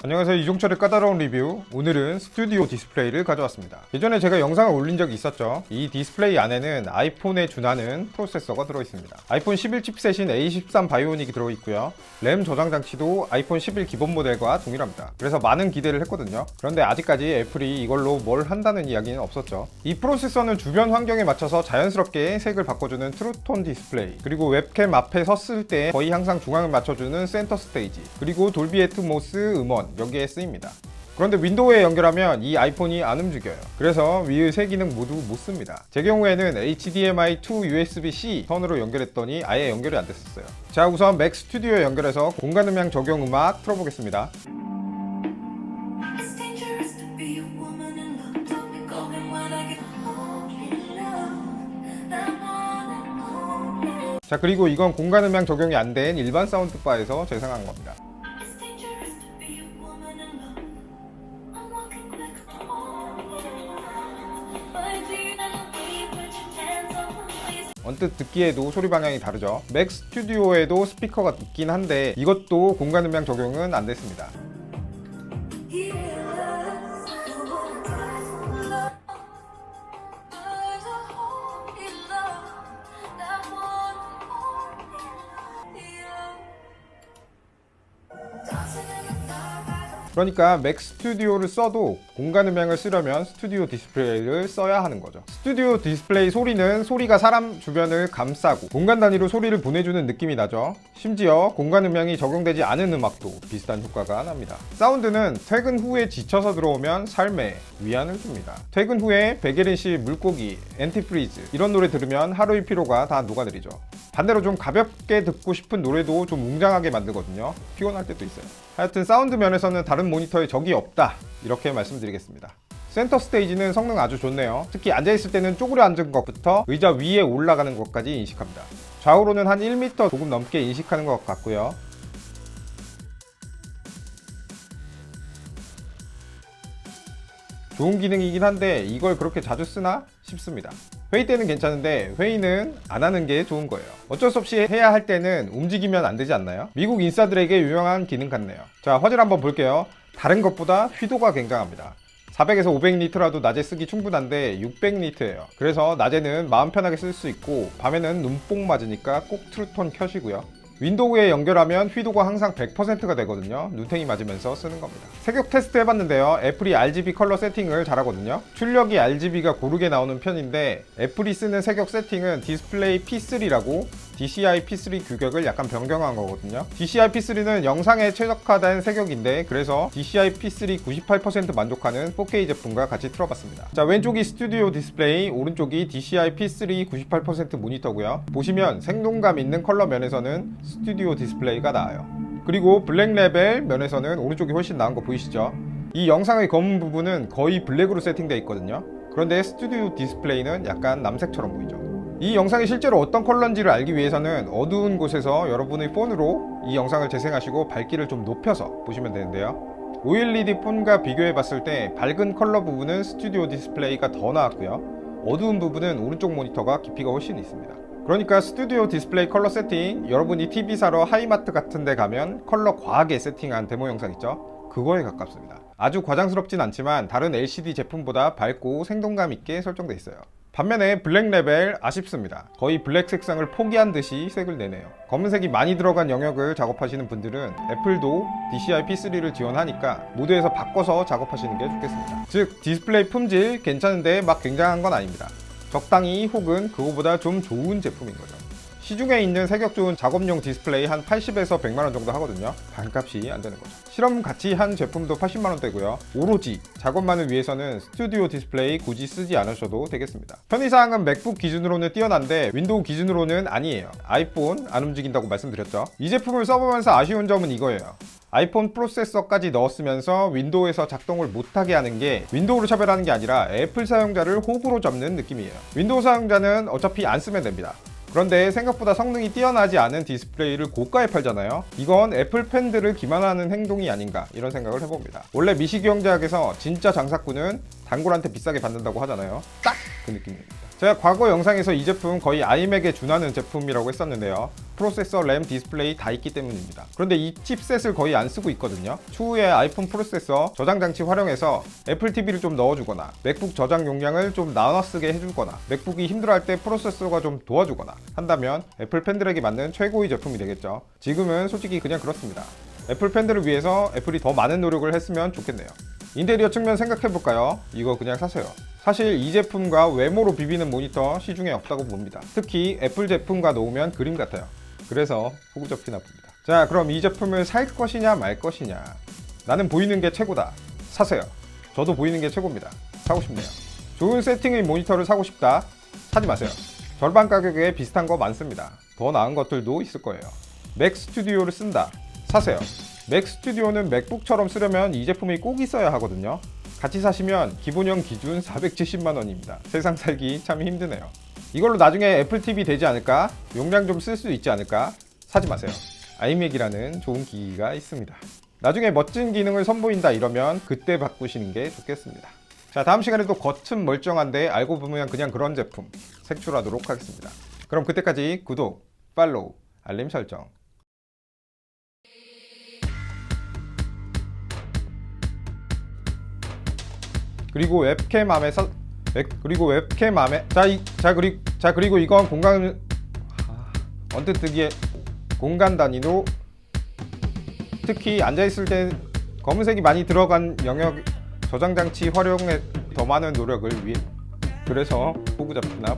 안녕하세요. 이종철의 까다로운 리뷰. 오늘은 스튜디오 디스플레이를 가져왔습니다. 예전에 제가 영상을 올린 적이 있었죠. 이 디스플레이 안에는 아이폰에 준하는 프로세서가 들어있습니다. 아이폰 11 칩셋인 A13 바이오닉이 들어있고요. 램 저장 장치도 아이폰 11 기본 모델과 동일합니다. 그래서 많은 기대를 했거든요. 그런데 아직까지 애플이 이걸로 뭘 한다는 이야기는 없었죠. 이 프로세서는 주변 환경에 맞춰서 자연스럽게 색을 바꿔주는 트루톤 디스플레이 그리고 웹캠 앞에 섰을 때 거의 항상 중앙을 맞춰주는 센터 스테이지 그리고 돌비 애트모스 음원 여기에 쓰입니다 그런데 윈도우에 연결하면 이 아이폰이 안 움직여요. 그래서 위의 세 기능 모두 못 씁니다. 제 경우에는 HDMI 2 USB-C 선으로 연결했더니 아예 연결이 안 됐었어요. 자, 우선 맥 스튜디오에 연결해서 공간 음향 적용 음악 틀어보겠습니다. 자, 그리고 이건 공간 음향 적용이 안 된 일반 사운드바에서 재생한 겁니다. 언뜻 듣기에도 소리 방향이 다르죠. 맥 스튜디오에도 스피커가 있긴 한데 이것도 공간 음향 적용은 안 됐습니다. 그러니까 맥 스튜디오를 써도 공간 음향을 쓰려면 스튜디오 디스플레이를 써야 하는 거죠. 스튜디오 디스플레이 소리는 소리가 사람 주변을 감싸고 공간 단위로 소리를 보내주는 느낌이 나죠. 심지어 공간 음향이 적용되지 않은 음악도 비슷한 효과가 납니다. 사운드는 퇴근 후에 지쳐서 들어오면 삶에 위안을 줍니다. 퇴근 후에 백예린 씨 물고기, 엔티프리즈 이런 노래 들으면 하루의 피로가 다 녹아내리죠. 반대로 좀 가볍게 듣고 싶은 노래도 좀 웅장하게 만들거든요. 피곤할 때도 있어요. 하여튼 사운드 면에서는 다른 모니터에 적이 없다. 이렇게 말씀드리겠습니다. 센터 스테이지는 성능 아주 좋네요. 특히 앉아있을 때는 쪼그려 앉은 것부터 의자 위에 올라가는 것까지 인식합니다. 좌우로는 한 1m 조금 넘게 인식하는 것 같고요. 좋은 기능이긴 한데 이걸 그렇게 자주 쓰나 싶습니다. 회의 때는 괜찮은데 회의는 안 하는 게 좋은 거예요. 어쩔 수 없이 해야 할 때는 움직이면 안 되지 않나요? 미국 인싸들에게 유용한 기능 같네요. 자, 화질 한번 볼게요. 다른 것보다 휘도가 굉장합니다. 400에서 500리터라도 낮에 쓰기 충분한데 600리터예요. 그래서 낮에는 마음 편하게 쓸 수 있고 밤에는 눈뽕 맞으니까 꼭 트루톤 켜시고요. 윈도우에 연결하면 휘도가 항상 100%가 되거든요. 눈탱이 맞으면서 쓰는 겁니다. 색역 테스트 해봤는데요. 애플이 RGB 컬러 세팅을 잘하거든요. 출력이 RGB가 고르게 나오는 편인데 애플이 쓰는 색역 세팅은 디스플레이 P3라고 DCI P3 규격을 약간 변경한 거거든요. DCI P3는 영상에 최적화된 색역인데 그래서 DCI P3 98% 만족하는 4K 제품과 같이 틀어봤습니다. 자 왼쪽이 스튜디오 디스플레이, 오른쪽이 DCI P3 98% 모니터고요. 보시면 생동감 있는 컬러 면에서는 스튜디오 디스플레이가 나아요. 그리고 블랙 레벨 면에서는 오른쪽이 훨씬 나은 거 보이시죠? 이 영상의 검은 부분은 거의 블랙으로 세팅되어 있거든요. 그런데 스튜디오 디스플레이는 약간 남색처럼 보이죠. 이 영상이 실제로 어떤 컬러인지를 알기 위해서는 어두운 곳에서 여러분의 폰으로 이 영상을 재생하시고 밝기를 좀 높여서 보시면 되는데요. OLED 폰과 비교해 봤을 때 밝은 컬러 부분은 스튜디오 디스플레이가 더 나았고요. 어두운 부분은 오른쪽 모니터가 깊이가 훨씬 있습니다. 그러니까 스튜디오 디스플레이 컬러 세팅 여러분이 TV 사러 하이마트 같은 데 가면 컬러 과하게 세팅한 데모 영상 있죠? 그거에 가깝습니다. 아주 과장스럽진 않지만 다른 LCD 제품보다 밝고 생동감 있게 설정돼 있어요. 반면에 블랙 레벨 아쉽습니다. 거의 블랙 색상을 포기한 듯이 색을 내네요. 검은색이 많이 들어간 영역을 작업하시는 분들은 애플도 DCI P3를 지원하니까 모드에서 바꿔서 작업하시는 게 좋겠습니다. 즉 디스플레이 품질 괜찮은데 막 굉장한 건 아닙니다. 적당히 혹은 그거보다 좀 좋은 제품인 거죠. 시중에 있는 색역 좋은 작업용 디스플레이 한 80에서 100만 원 정도 하거든요. 반값이 안 되는 거죠. 실험 같이 한 제품도 80만 원대고요. 오로지 작업만을 위해서는 스튜디오 디스플레이 굳이 쓰지 않으셔도 되겠습니다. 편의사항은 맥북 기준으로는 뛰어난데 윈도우 기준으로는 아니에요. 아이폰 안 움직인다고 말씀드렸죠. 이 제품을 써보면서 아쉬운 점은 이거예요. 아이폰 프로세서까지 넣었으면서 윈도우에서 작동을 못하게 하는 게 윈도우를 차별하는 게 아니라 애플 사용자를 호구로 잡는 느낌이에요. 윈도우 사용자는 어차피 안 쓰면 됩니다. 그런데 생각보다 성능이 뛰어나지 않은 디스플레이를 고가에 팔잖아요. 이건 애플 팬들을 기만하는 행동이 아닌가 이런 생각을 해봅니다. 원래 미시경제학에서 진짜 장사꾼은 단골한테 비싸게 받는다고 하잖아요. 딱 그 느낌입니다. 제가 과거 영상에서 이 제품 거의 아이맥에 준하는 제품이라고 했었는데요. 프로세서, 램, 디스플레이 다 있기 때문입니다. 그런데 이 칩셋을 거의 안 쓰고 있거든요. 추후에 아이폰 프로세서 저장 장치 활용해서 애플 TV를 좀 넣어주거나 맥북 저장 용량을 좀 나눠 쓰게 해주거나 맥북이 힘들어할 때 프로세서가 좀 도와주거나 한다면 애플 팬들에게 맞는 최고의 제품이 되겠죠. 지금은 솔직히 그냥 그렇습니다. 애플 팬들을 위해서 애플이 더 많은 노력을 했으면 좋겠네요. 인테리어 측면 생각해볼까요? 이거 그냥 사세요. 사실 이 제품과 외모로 비비는 모니터 시중에 없다고 봅니다. 특히 애플 제품과 놓으면 그림 같아요. 그래서 호구 접히나 봅니다. 자, 그럼 이 제품을 살 것이냐 말 것이냐. 나는 보이는 게 최고다. 사세요. 저도 보이는 게 최고입니다. 사고 싶네요. 좋은 세팅의 모니터를 사고 싶다. 사지 마세요. 절반 가격에 비슷한 거 많습니다. 더 나은 것들도 있을 거예요. 맥 스튜디오를 쓴다. 사세요. 맥 스튜디오는 맥북처럼 쓰려면 이 제품이 꼭 있어야 하거든요. 같이 사시면 기본형 기준 470만 원입니다. 세상 살기 참 힘드네요. 이걸로 나중에 애플 TV 되지 않을까? 용량 좀 쓸 수 있지 않을까? 사지 마세요. 아이맥이라는 좋은 기기가 있습니다. 나중에 멋진 기능을 선보인다 이러면 그때 바꾸시는 게 좋겠습니다. 자, 다음 시간에도 겉은 멀쩡한데 알고 보면 그냥 그런 제품 색출하도록 하겠습니다. 그럼 그때까지 구독, 팔로우, 알림 설정. 그리고 웹캠 암에서 웹- 그리고 웹캠 암에 자이자 그리고 자 그리고 이건 공간 아, 언뜻 뜨기에 공간 단위로 특히 앉아 있을 때 검은색이 많이 들어간 영역 저장 장치 활용에 더 많은 노력을 위해 그래서 호구 잡히나